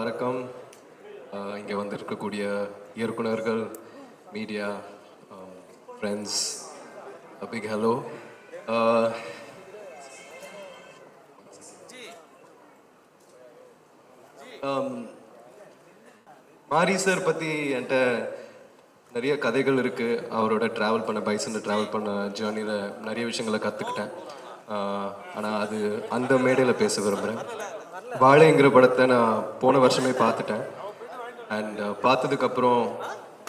வணக்கம். இங்கே வந்திருக்கக்கூடிய இயக்குனர்கள் media friends big hello Mari sir பற்றி என்கிட்ட நிறைய கதைகள் இருக்குது அவரோட ட்ராவல் பண்ண பைசனில் ட்ராவல் பண்ண ஜேர்னியில் நிறைய விஷயங்களை கற்றுக்கிட்டேன் ஆனால் அது அந்த மேடையில் பேச விரும்புகிறேன் வாழைங்கிற படத்தை நான் போன வருஷமே பார்த்துட்டேன். அண்ட் uh, பார்த்ததுக்கப்புறம்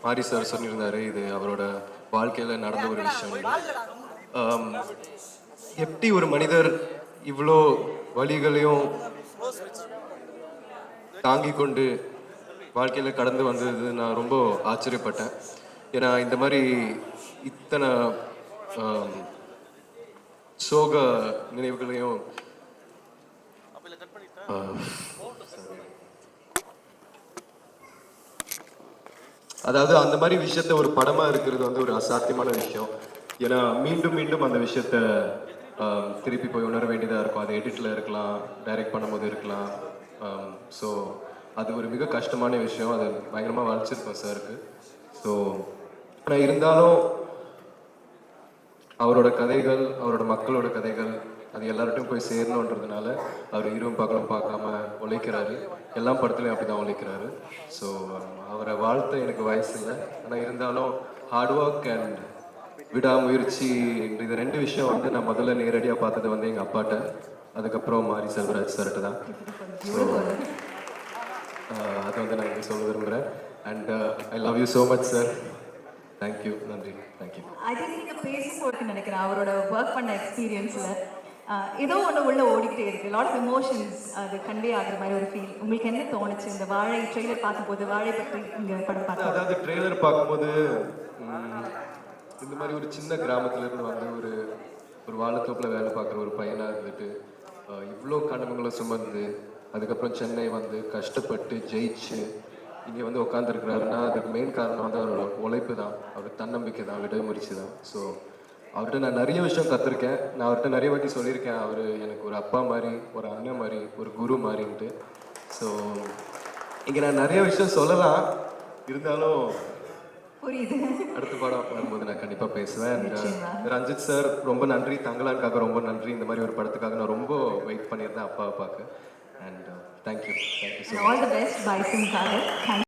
மாரி சார் சொல்லியிருந்தாரு இது அவரோட வாழ்க்கையில் நடந்த ஒரு விஷயம். Um, எப்படி ஒரு மனிதர் இவ்வளோ வழிகளையும் தாங்கி கொண்டு வாழ்க்கையில் கடந்து வந்தது நான் ரொம்ப ஆச்சரியப்பட்டேன். ஏன்னா இந்த மாதிரி இத்தனை um, சோக நினைவுகளையும் அதாவது அந்த மாதிரி விஷயத்த ஒரு படமா இருக்கிறது வந்து ஒரு அசாத்தியமான விஷயம். ஏன்னா மீண்டும் மீண்டும் அந்த விஷயத்த திருப்பி போய் உணர வேண்டியதாக இருக்கும். அது எடிட்டில் இருக்கலாம் டைரக்ட் பண்ணும்போது இருக்கலாம். ஸோ அது ஒரு மிக கஷ்டமான விஷயம். அது பயங்கரமாக வளர்ச்சிருக்கோம் சாருக்கு ஸோ ஆனால் இருந்தாலும் அவரோட கதைகள் அவரோட மக்களோட கதைகள் அது எல்லார்ட்டையும் போய் சேரணுன்றதுனால அவர் இரவும் பகலும் பார்க்காம உழைக்கிறாரு. எல்லா படத்துலையும் அப்படி தான் உழைக்கிறாரு. ஸோ அவரை வாழ்த்த எனக்கு வயசு இல்லை. ஆனால் இருந்தாலும் ஹார்ட் ஒர்க் அண்ட் விடாமுயற்சி இது ரெண்டு விஷயம் வந்து நான் முதல்ல நேரடியாக பார்த்தது வந்து எங்கள் அப்பாட்ட. அதுக்கப்புறம் மாரி செல்வராஜ் சார்கிட்ட தான். ஸோ அதை வந்து நான் இங்கே சொல்ல விரும்புகிறேன் and I love you so much sir thank you நன்றி தேங்க்யூ ஐ திங்க் நீங்க பேசும்போது நினைக்கிறேன் அவரோட ஒர்க் பண்ண எக்ஸ்பீரியன்ஸ்ல ஏதோ ஒன்று உள்ள ஓடிக்கிட்டே இருக்கு. லாட் ஆஃப் எமோஷன்ஸ் அது கன்வே ஆகுற மாதிரி ஒரு ஃபீல் உங்களுக்கு என்ன தோணுச்சு? இந்த வாழை ட்ரெய்லர் பார்க்கும்போது வாழை பற்றி இங்க படம் பார்த்தோம் அதாவது ட்ரெய்லர் பார்க்கும்போது இந்த மாதிரி ஒரு சின்ன கிராமத்துல இருந்து வந்து ஒரு ஒரு வாழைத்தோப்பில் வேலை பார்க்குற ஒரு பையனா இருந்துட்டு இவ்வளோ கனவுகளை சுமந்து அதுக்கப்புறம் சென்னை வந்து கஷ்டப்பட்டு ஜெயிச்சு இங்கே வந்து உட்காந்துருக்கிறாருன்னா அதுக்கு மெயின் காரணம் வந்து அவரோட உழைப்பு தான். அவர் தன்னம்பிக்கை தான். விடாமுயற்சி தான். ஸோ அவர்கிட்ட நான் நிறைய விஷயம் கற்றுருக்கேன் நான் அவர்கிட்ட நிறைய வாட்டி சொல்லியிருக்கேன். அவர் எனக்கு ஒரு அப்பா மாதிரி ஒரு அண்ணன் மாதிரி ஒரு குரு மாதிரின்ட்டு. ஸோ இங்கே நான் நிறைய விஷயம் சொல்லலாம். இருந்தாலும் புரியுது. அடுத்த படம் வரும்போது நான் கண்டிப்பா பேசுவேன். Uh, ரஞ்சித் சார் ரொம்ப நன்றி. தங்கலானுக்காக ரொம்ப நன்றி. இந்த மாதிரி ஒரு படத்துக்காக நான் ரொம்ப வெயிட் பண்ணியிருந்தேன் அப்பா அப்பாவுக்கு and uh, thank you. Thank you so and much. all the best, Bison Karat.